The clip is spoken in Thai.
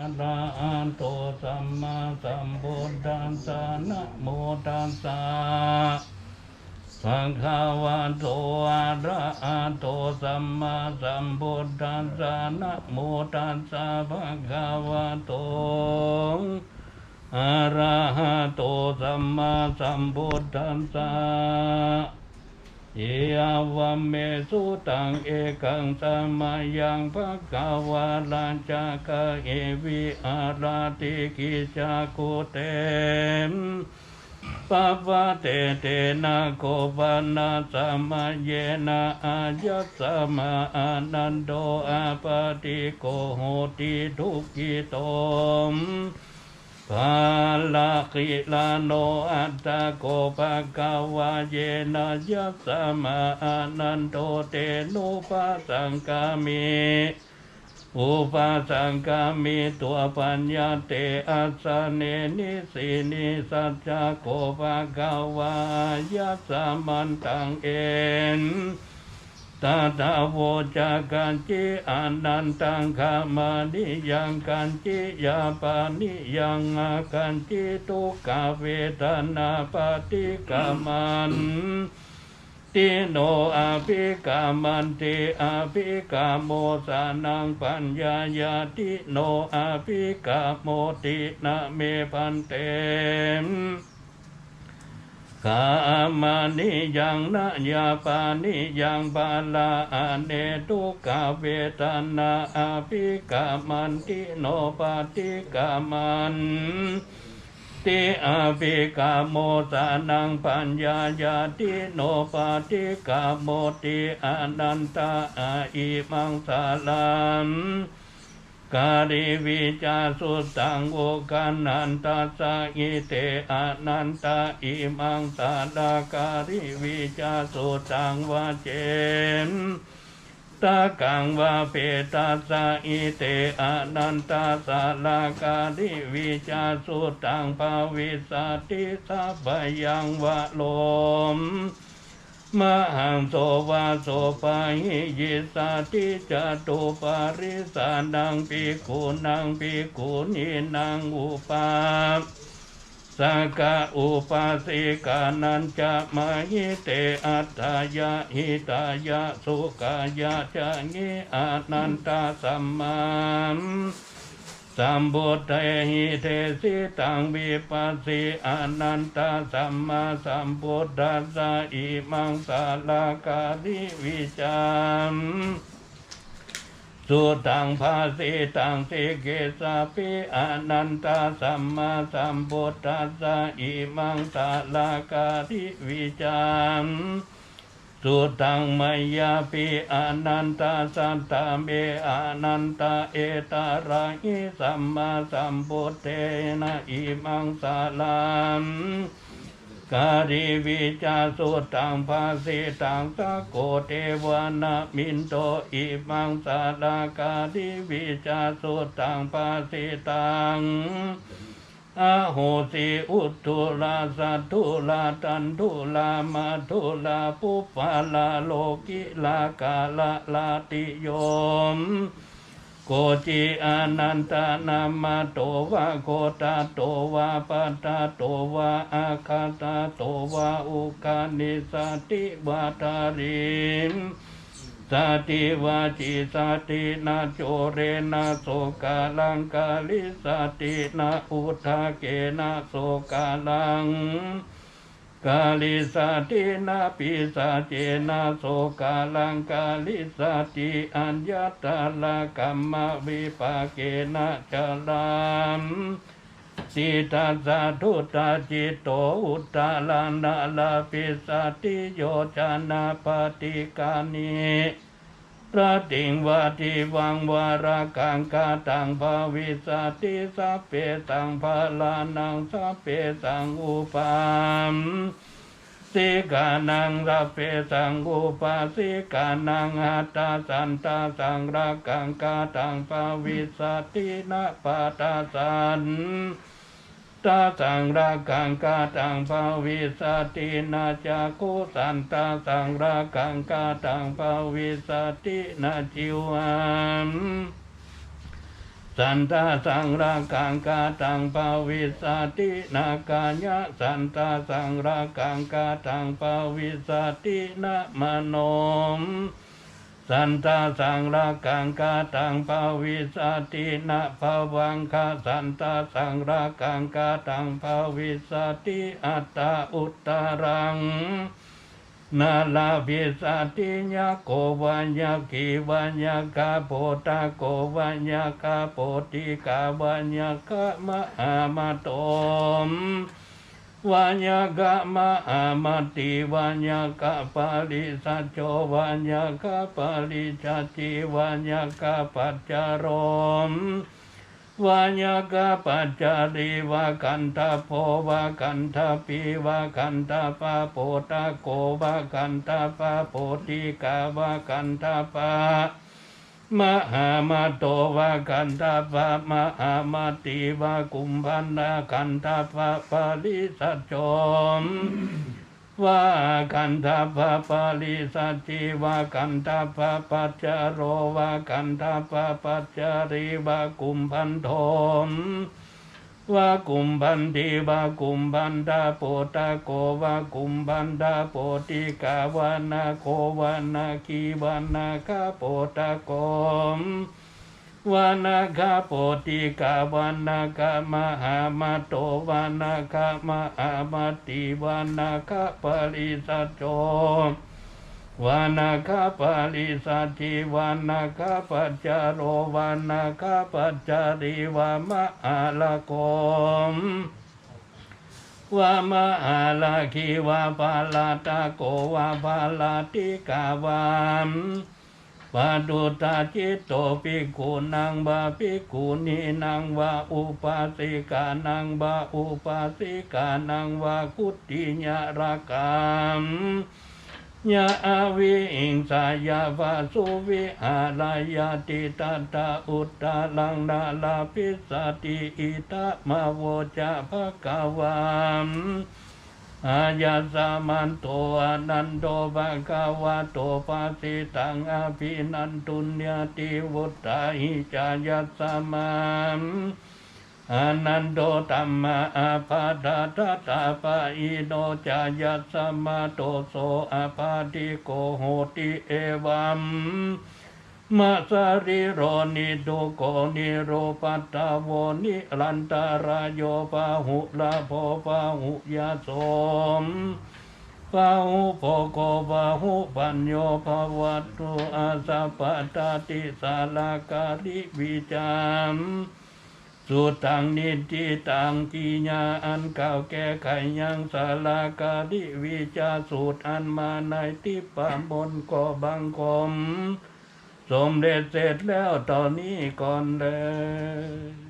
อะระหะโตสัมมาสัมพุทธัสสะนะโมตัสสะภะคะวะโตอะระหะโตสัมมาสัมพุทธัสสะนะโมตัสสะภะคะวะโตอะระหะโตสัมมาสัมพุทธัสสะ เยวัมเมสุตังเอกังสมายังภะกวาลัญจกะเอวิอาราติกิจาคุเตมปะปะเตเตนะโกปนะสัมมาเยนะอายัสสมาอนันโดอาปติโกโหติทุกิโตม ภาลาคิลาโนอัตตะโกภะกาวาเยนะยัสสมาอนันโตเตนุปัสสังกามิอุปัสสังกามิตัวปัญญาเตอัสเนนิสินิสัจจโกภะกาวายัสสมันตังเอน ตาตาโวจากัญจิอนันตังขามานิยังกันจิยาปานิยังอากันจิทุกขเวทนาปฏิกามันติโนอาภิกามันติอาภิกาโมสานังปัญญายาติโนอาภิกาโมตินะเมพันเตกามานิยังนะยาปานิยังบาลาอเนตุกาเวทนาอภิกามันติโนปาติกามันติอาภิกาโมสานังปัญญายาติโนปาติกาโมติอนันตาอิมังสาลัม กาลิวิจาสุตังโอกันนันตาสะอิเตอนันตาอิมังสาดาการิวิจาสุตังวาเจนตากังวาเปตาสะอิเตอนันตาสาลาการิวิจาสุตังภาวิสาติสัพพยังวะโลม มหังโสวาโสปะหิยิสาติจตุปาริสานังปิกุนังปิกุนีนังอุปาสกกะอุปาสิกานันจะมหิเตอัตตายะหิตายะสุกายะจะงิอานันตาสัมมา สัมบุตเตหิเทสิตังวิปัสสิอนันตสัมมาสัมพุทธัสสะอิมังสาลาการิวิจามสุตังภาสิตังสิเกสาปิอนันตสัมมาสัมพุทธัสสะอิมังสาลาการิวิจาม สุตังมยาปิอนันตาสันตาเมอนันตาเอตาระหิสัมมาสัมพุทเทนะอิมังสาลัมการิวิจาสุตังภาสิตังสะโกเทวานามินโตอิมังสาลาการิวิจาสุตังภาสิตัง อาโหสิอุตุลาสัตุลาตันตุลามาตุลาปุปปาลาโลกิลากาลาลาติโยมโกจิอานันตานามาโตวะโกตาโตวะปัตตาโตวะอาคาตาโตวะอุกานิสติวาตาริม สติวาจิสตินาโจเรนะโสกาลังกาลิสตินาอุทาเกนะโสกาลังกาลิสตินาปิสาเจนะโสกาลังกาลิสติอัญญตาลกัมมวิปาเกนะจลาม สิตาสาธุตาจิตโตอุตตาลานาลาปิสติโยจานาปฏิกานิระติงวาทิวังวารากังกาตังภาวิสติสัพเพสังภาลานังสัพเพสังอุปามสิกานังสัพเพสังอุปาสิกานังหัตตาสันตาสังรากังกาตังภาวิสตินะปาตาสัน ตาสังรากังกาตังภาวิสตินาจากุสันตาสังรากังกาตังภาวิสตินาจิวันสันตาสังรากังกาตังปาวิสตินากาญะสันตาสังรากังกาตังปาวิสตินะมโนม สันตาสังรากังกาตังปาวิสาตินะภวังคาสันตาสังรากังกาตังปาวิสาติอัตตาอุตตรังนาลาภิสัติญาโกวัญญากีวัญญากาโปตาโกวัญญากาโปติกาวัญญากะมะอามะมะอามาตม Wanyaka Mahamati Wanyaka Pali Saco Wanyaka Pali Caci Wanyaka Pacaron Wanyaka Pacari Wakanta Po Wakanta Pi Wakanta Pa Potako Wakanta Pa Potika Wakanta Pa มหามาโตวากันตาปามหามาติวากุมพันนากันตาปาปาลิสัจจมว่ากันตาปะปาลิสัจจิว่ากันตาปะปัจจาโรว่ากันตาปะปัจจริวากุมพันโทม ว่ากุมพันธีวากุมพันดาโปตาโกว่ากุมพันดาโปติกาวานาโกวานาคีวานาคาโปตาโกมวานาคาโปติกาวานาคามหามาโตวานาคามหามาติวานาคาปริสัจโจ วานาคาปริสัจจิวานาคาปัจจาโรวานาคาปัจจาริวามะอาลโกมวามะอาลาคีวาปาลาตาโกวาปาลาติกาวามปาดุตาจิตโตปิกุนังบาปิกุนีนังวาอุปาสิกานังบาอุปาสิกานังวาคุติญาระกาม ยาอาวิอิงสายาวาสุวิหารายาติตาตาอุตตาลังนาลาปิสติอิตะมาโวจะภะกวามอายาสามันโตอนันโตภะคะวะโตปาสิตังอภินันตุญญาติวุตตาหิจายัสสามัน อนันโตตัมมาอาภาดาตตาปะอิโนจายัสมาโตโสอาภาติโกโหติเอวัมมาสาริโรนิโดโกนิโรปัตตาวนิรันตารายโยปาหุลาโพปาหุยาโสมปาหุโพโกปาหุปัญโยภวัตตุอาสาปตาติสาลาการิวิจาม สุตังนิติตังกีญาอันเก่าแก่ไขยังสาลากาดิวิจาสูตรอันมาในทิปามนก็บังคม สมเด็จเสร็จแล้วตอนนี้ก่อนเลย